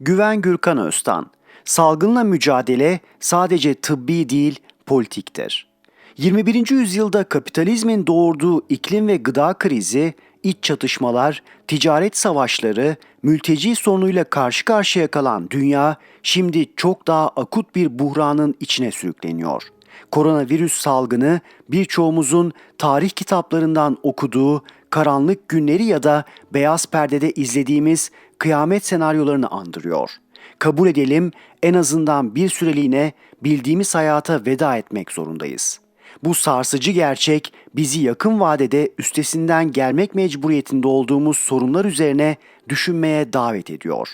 Güven Gürkan Öztan Salgınla mücadele sadece tıbbi değil, politiktir. 21. yüzyılda kapitalizmin doğurduğu iklim ve gıda krizi, iç çatışmalar, ticaret savaşları, mülteci sorunuyla karşı karşıya kalan dünya şimdi çok daha akut bir buhranın içine sürükleniyor. Koronavirüs salgını birçoğumuzun tarih kitaplarından okuduğu karanlık günleri ya da beyaz perdede izlediğimiz kıyamet senaryolarını andırıyor. Kabul edelim en azından bir süreliğine bildiğimiz hayata veda etmek zorundayız. Bu sarsıcı gerçek bizi yakın vadede üstesinden gelmek mecburiyetinde olduğumuz sorunlar üzerine düşünmeye davet ediyor.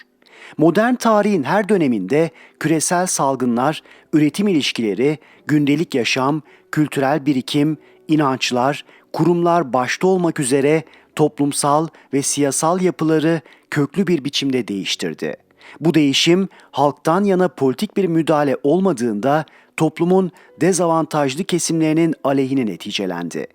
Modern tarihin her döneminde küresel salgınlar, üretim ilişkileri, gündelik yaşam, kültürel birikim, inançlar, kurumlar başta olmak üzere toplumsal ve siyasal yapıları köklü bir biçimde değiştirdi. Bu değişim halktan yana politik bir müdahale olmadığında toplumun dezavantajlı kesimlerinin aleyhine neticelendi.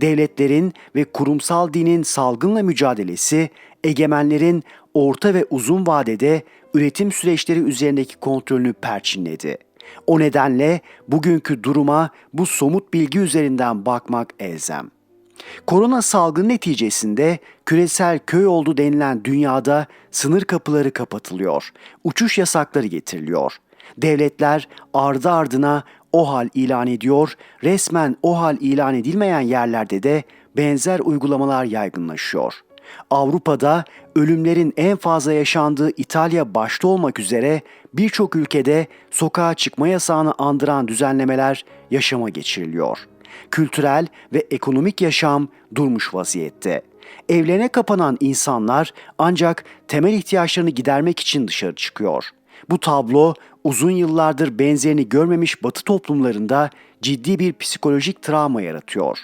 Devletlerin ve kurumsal dinin salgınla mücadelesi, egemenlerin orta ve uzun vadede üretim süreçleri üzerindeki kontrolünü perçinledi. O nedenle bugünkü duruma bu somut bilgi üzerinden bakmak elzem. Korona salgını neticesinde küresel köy oldu denilen dünyada sınır kapıları kapatılıyor, uçuş yasakları getiriliyor. Devletler ardı ardına o hal ilan ediyor, resmen o hal ilan edilmeyen yerlerde de benzer uygulamalar yaygınlaşıyor. Avrupa'da ölümlerin en fazla yaşandığı İtalya başta olmak üzere birçok ülkede sokağa çıkma yasağını andıran düzenlemeler yaşama geçiriliyor. Kültürel ve ekonomik yaşam durmuş vaziyette. Evlerine kapanan insanlar ancak temel ihtiyaçlarını gidermek için dışarı çıkıyor. Bu tablo uzun yıllardır benzerini görmemiş Batı toplumlarında ciddi bir psikolojik travma yaratıyor.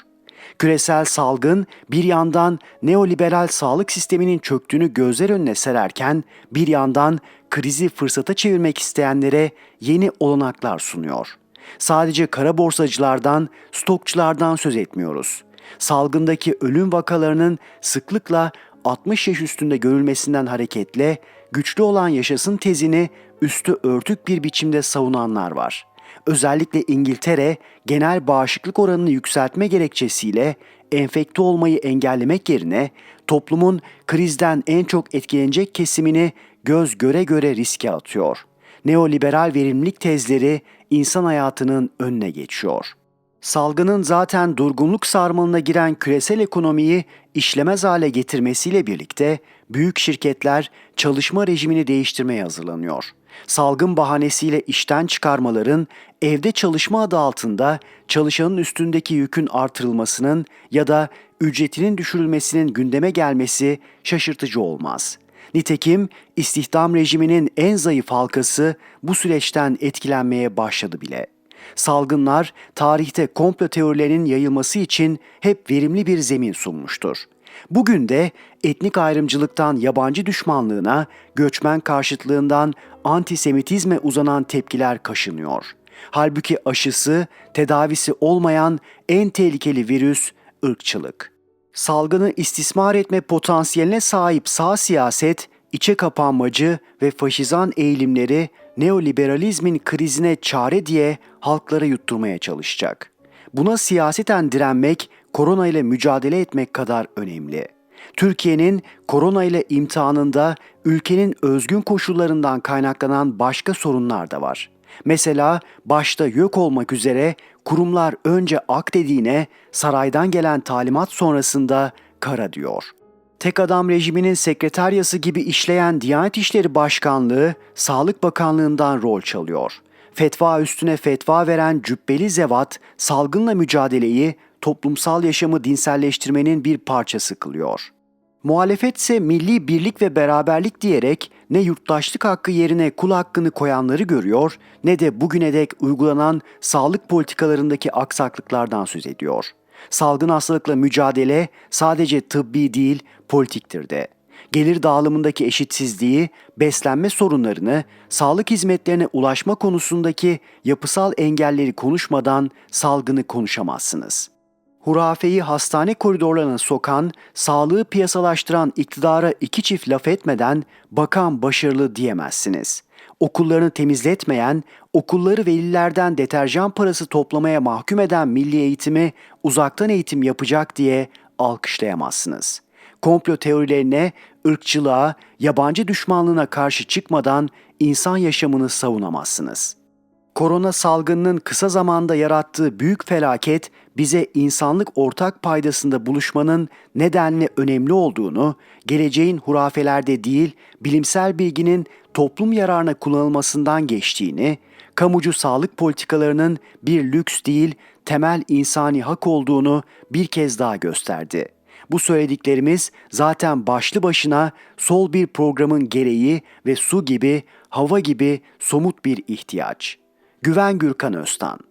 Küresel salgın bir yandan neoliberal sağlık sisteminin çöktüğünü gözler önüne sererken bir yandan krizi fırsata çevirmek isteyenlere yeni olanaklar sunuyor. Sadece kara borsacılardan, stokçulardan söz etmiyoruz. Salgındaki ölüm vakalarının sıklıkla 60 yaş üstünde görülmesinden hareketle güçlü olan yaşasın tezini üstü örtük bir biçimde savunanlar var. Özellikle İngiltere genel bağışıklık oranını yükseltme gerekçesiyle enfekte olmayı engellemek yerine toplumun krizden en çok etkilenecek kesimini göz göre göre riske atıyor. Neoliberal verimlilik tezleri insan hayatının önüne geçiyor. Salgının zaten durgunluk sarmalına giren küresel ekonomiyi işlemez hale getirmesiyle birlikte büyük şirketler çalışma rejimini değiştirmeye hazırlanıyor. Salgın bahanesiyle işten çıkarmaların evde çalışma adı altında çalışanın üstündeki yükün artırılmasının ya da ücretinin düşürülmesinin gündeme gelmesi şaşırtıcı olmaz. Nitekim istihdam rejiminin en zayıf halkası bu süreçten etkilenmeye başladı bile. Salgınlar tarihte komplo teorilerinin yayılması için hep verimli bir zemin sunmuştur. Bugün de etnik ayrımcılıktan yabancı düşmanlığına, göçmen karşıtlığından antisemitizme uzanan tepkiler kaşınıyor. Halbuki aşısı, tedavisi olmayan en tehlikeli virüs ırkçılık. Salgını istismar etme potansiyeline sahip sağ siyaset, içe kapanmacı ve faşizan eğilimleri neoliberalizmin krizine çare diye halklara yutturmaya çalışacak. Buna siyaseten direnmek, korona ile mücadele etmek kadar önemli. Türkiye'nin korona ile imtihanında ülkenin özgün koşullarından kaynaklanan başka sorunlar da var. Mesela başta yok olmak üzere kurumlar önce ak dediğine saraydan gelen talimat sonrasında kara diyor. Tek adam rejiminin sekreteryası gibi işleyen Diyanet İşleri Başkanlığı, Sağlık Bakanlığı'ndan rol çalıyor. Fetva üstüne fetva veren cübbeli zevat, salgınla mücadeleyi toplumsal yaşamı dinselleştirmenin bir parçası kılıyor. Muhalefet ise milli birlik ve beraberlik diyerek ne yurttaşlık hakkı yerine kul hakkını koyanları görüyor ne de bugüne dek uygulanan sağlık politikalarındaki aksaklıklardan söz ediyor. Salgın hastalıkla mücadele sadece tıbbi değil politiktir de. Gelir dağılımındaki eşitsizliği, beslenme sorunlarını, sağlık hizmetlerine ulaşma konusundaki yapısal engelleri konuşmadan salgını konuşamazsınız.'' Hurafeyi hastane koridorlarına sokan, sağlığı piyasalaştıran iktidara iki çift laf etmeden bakan başarılı diyemezsiniz. Okullarını temizletmeyen, okulları velilerden deterjan parası toplamaya mahkum eden milli eğitimi uzaktan eğitim yapacak diye alkışlayamazsınız. Komplo teorilerine, ırkçılığa, yabancı düşmanlığına karşı çıkmadan insan yaşamını savunamazsınız. Korona salgınının kısa zamanda yarattığı büyük felaket bize insanlık ortak paydasında buluşmanın nedenli önemli olduğunu, geleceğin hurafelerde değil, bilimsel bilginin toplum yararına kullanılmasından geçtiğini, kamucu sağlık politikalarının bir lüks değil, temel insani hak olduğunu bir kez daha gösterdi. Bu söylediklerimiz zaten başlı başına sol bir programın gereği ve su gibi, hava gibi somut bir ihtiyaç. Güven Gürkan Öztan